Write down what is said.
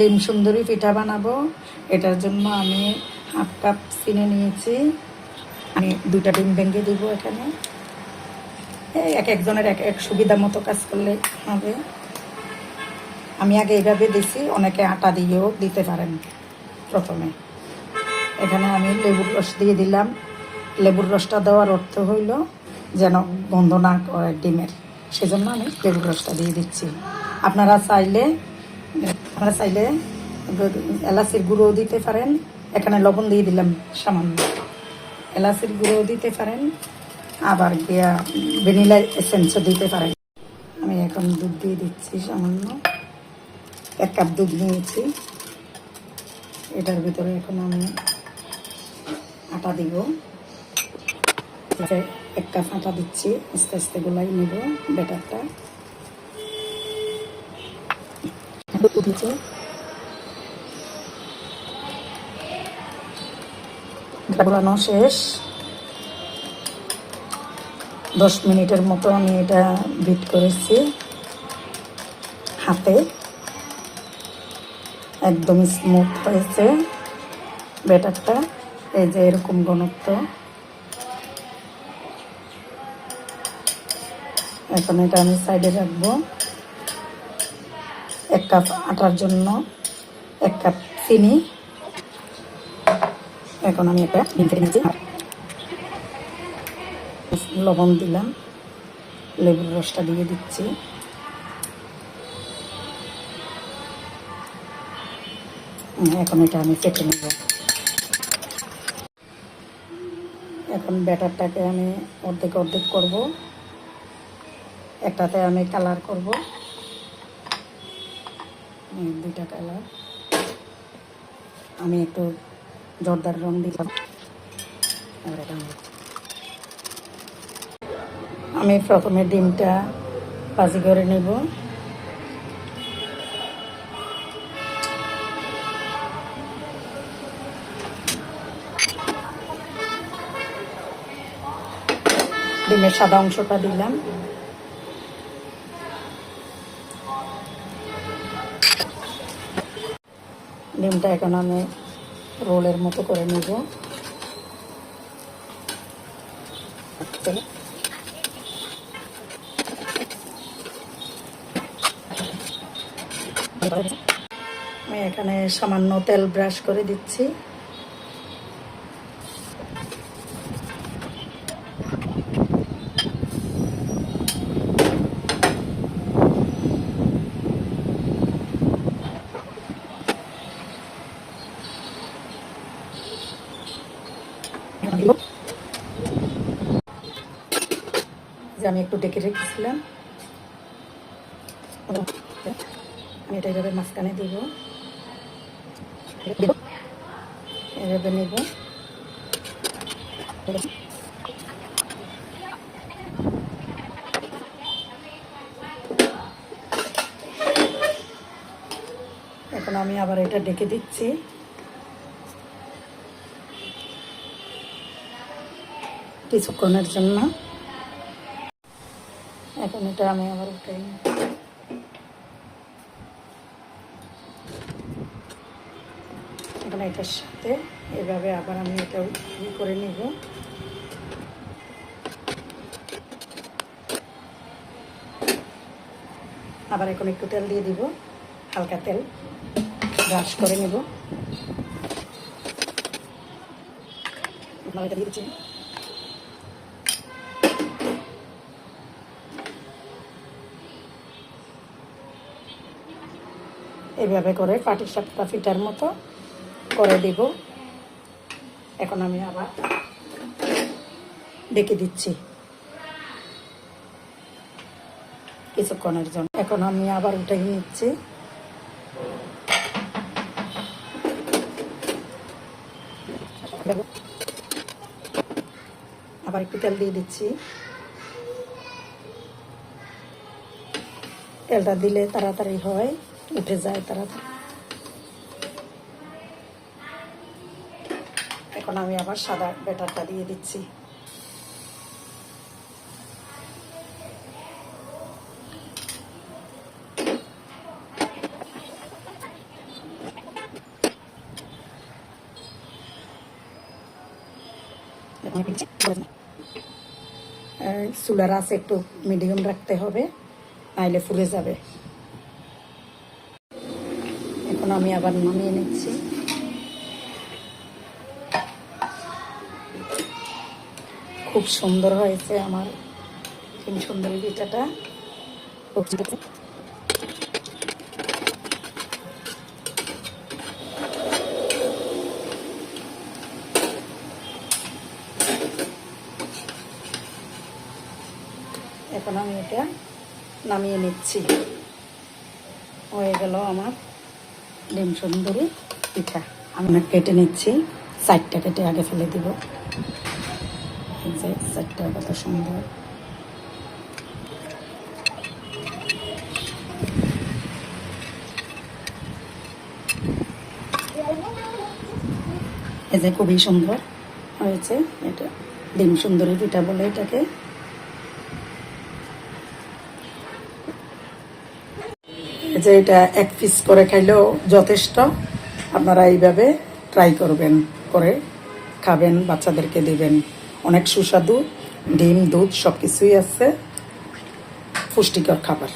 ডিম সুন্দরী পিঠা বানাবো। এটার জন্য আমি হাফ কাপ চিনি নিয়েছি। আমি দুইটা ডিম ভেঙে দিব এখানে। এই এক একজনের এক এক সুবিধা মতো কাজ করলে হবে। আমি আগে এইভাবে দিছি, অনেকে আটা দিয়েও দিতে পারেন প্রথমে। এখানে আমি লেবুর রস দিয়ে দিলাম। লেবুর রসটা দেওয়ার অর্থ হইল যেন গন্ধ না করে ডিমের। সেজন্য আমি লেবুর রসটা দিয়ে দিচ্ছি। আপনারা চাইলে আপনারা চাইলে এলাচির গুঁড়োও দিতে পারেন। এখানে লবণ দিয়ে দিলাম সামান্য। এলাচির গুঁড়োও দিতে পারেন। আবার গিয়া ভ্যানিলা এসেন্সও দিতে পারেন। আমি এখন দুধ দিয়ে দিচ্ছি সামান্য। এক কাপ দুধ নিয়েছি। এটার ভিতরে এখন আমি আটা দিব। এক কাপ আটা দিচ্ছি। আস্তে আস্তে গোলাই নিব ব্যাটারটা। দিচ্ছি গোলানো শেষ। দশ মিনিটের মতো আমি এটা বিট করেছি। হাতে। একদম স্মুথ হয়েছে ব্যাটারটা। এই যে এরকম ঘনত্ব। এখন এটা আমি সাইডে রাখব। এক কাপ আটার জন্য এক কাপ চিনি। এখন আমি একটা কেটে নিয়েছি। লবণ দিলাম। লেবুর রসটা দিয়ে দিচ্ছি। এখন এটা আমি কেটে নেব। এখন ব্যাটারটাকে আমি অর্ধেক অর্ধেক করব। একটাতে আমি কালার করব। দুইটা কালার আমি একটু জর্দার রং দিলাম। আমি প্রথমে ডিমটা ভাজি করে নেব। ডিমের সাদা অংশটা দিলাম। ডিমটা এখন আমি রোলের মতো করে নেব। আমি এখানে সামান্য তেল ব্রাশ করে দিচ্ছি। যে আমি একটু ডেকে রেখেছিলাম। আমি এটা এইভাবে মাঝখানে দিব। এভাবে নেব। এখন আমি আবার এটা ডেকে দিচ্ছি। কিছুক্ষণের জন্য। এখন এটা আমি আবার উঠাই। এখন এটার সাথে এভাবে আবার আমি এটা করে নিব। আবার এখন একটু তেল দিয়ে দিব, হালকা তেল। ব্রাশ করে নিব। এইভাবে করে পাটি সাপটা ফিটার মতো করে দিব। এখন আমি আবার ডেকে দিচ্ছি কিছুক্ষণের জন্য। এখন আমি আবার উঠে নিচ্ছি। আবার একটু তেল দিয়ে দিচ্ছি। তেলটা দিলে তাড়াতাড়ি হয়। উঠে যায় তারা এখন আমি আবার সাদা ব্যাটারটা দিয়ে দিচ্ছি। চুলার আছে একটু মিডিয়াম রাখতে হবে, নাইলে ফুলে যাবে। আমি আবার নামিয়ে নিচ্ছি। খুব সুন্দর হয়েছে আমার খুব সুন্দর পিঠাটা। এখন আমি এটা নামিয়ে নিচ্ছি। হয়ে গেল আমার ডিম সুন্দরী পিঠা। আমি কেটে নিচ্ছি, সাইডটা কেটে আগে ফেলে দিব। সাইডটা কত সুন্দর। এই যে খুবই সুন্দর হয়েছে, এটা ডিম সুন্দরী পিঠা বলে এটাকে। যে এটা এক পিস করে খাইলেও যথেষ্ট। আপনারা এইভাবে ট্রাই করবেন, করে খাবেন, বাচ্চাদেরকে দেবেন। অনেক সুস্বাদু, ডিম, দুধ সব কিছুই আছে। পুষ্টিকর খাবার।